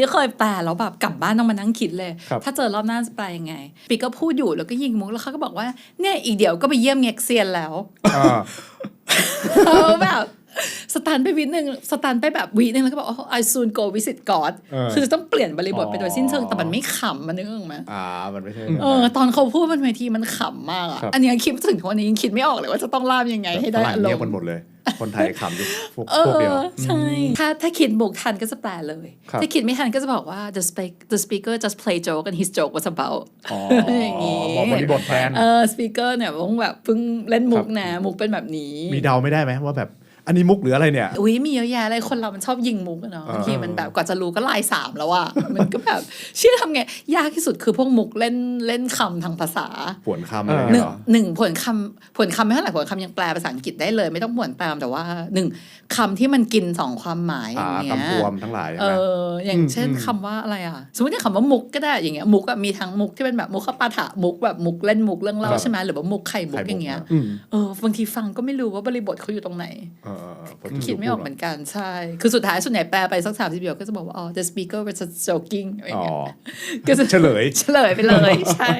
ที่เคยแปลแล้วแบบกลับบ้านต้องมานั่งคิดเลยครับถ้าเจอรอบหน้าจะแปลยังไง ปีก็พูดอยู่แล้วก็ยิงมุกแล้วเขาก็บอกว่าเนี่ยอีกเดี๋ยวก็ไปเยี่ยมเง็กเซียนแล้วอ่าเออแบบสตันไปวินึงสตันไปแบบวีนึงแล้วก็บอก oh I soon go visit God เออคือต้องเปลี่ยนบริบทไปโดยสิ้นเชิงอ๋อแต่มันไม่ขำมันนึกออกไหมอ่ามันไม่ใช่เออตอนเขาพูดบนเวทีมันขำมากอะครับอันเนี้ยคิดถึงทุกวันนี้ยังคิดไม่ออกเลยว่าจะต้องล่ามยังไงให้ได้ฝรั่งอารเงียมบกันณ์หมดเลย คนไทยขำอยู่พวกเอพวกเดียวอใช่ถ้าถ้าคิดบุกทันก็จะแปลเลยครับถ้าคิดไม่ทันก็จะบอกว่า the speak the speaker just play joke and his joke was about อ๋ออย่างงี้บอกบริบทแทนเออ speaker เนี่ยเพิ่งแบบเพิ่งเล่นมุกนะมุกเป็นแบบนี้ มีเดาไม่ได้ไหมว่าแบบ อันนี้มุกหรืออะไรเนี่ย อุ้ยมีเยอะแยะเลยคนเรามันชอบยิงมุกอะเนาะอ่าบางทีมันแบบกว่าจะรู้ก็ลายสามแล้วอะมันก็แบบเชื่อทำไง ยากที่สุดคือพวกมุกเล่นเล่นคำทางภาษา ผวนคำอะไรหนึ่งเงี้ยเหรอหนึ่งผลคำผลคำไม่เท่าไหร่ผลคำยังแปลภาษาอังกฤษได้เลย ไม่ต้องผวนตามแต่ว่าหนึ่งคำที่มันกินสองความหมายออ่าย่างเงี้ยคำรวมทั้งหลายเอใช่ไหมออย่างอืมเช่นอืมคำว่าอะไรอะสมมติอย่างคำว่ามุกก็ได้อย่างเงี้ยมุกอะมีทั้งมุกที่เป็นแบบมุกขปาถะมุกแบบมุกเล่นมุกเรื่องเล่าครับใช่ไหมหรือว่ามุกไข่มุกไข่มุกอย่างเงี้ยอะอืมเออบางทีฟังก็ไม่รู้ว่าบริบทเขาอยู่ตรงไหนคิดไม่ออกเหมือนกันใช่ คือสุดท้ายส่วนใหญ่แปลไปสักสามสิบเดียวก็จะบอกว่า อ๋อ the speaker was joking อะไรเงี้ยก็จะเฉลย เฉลยไปเลย ใช่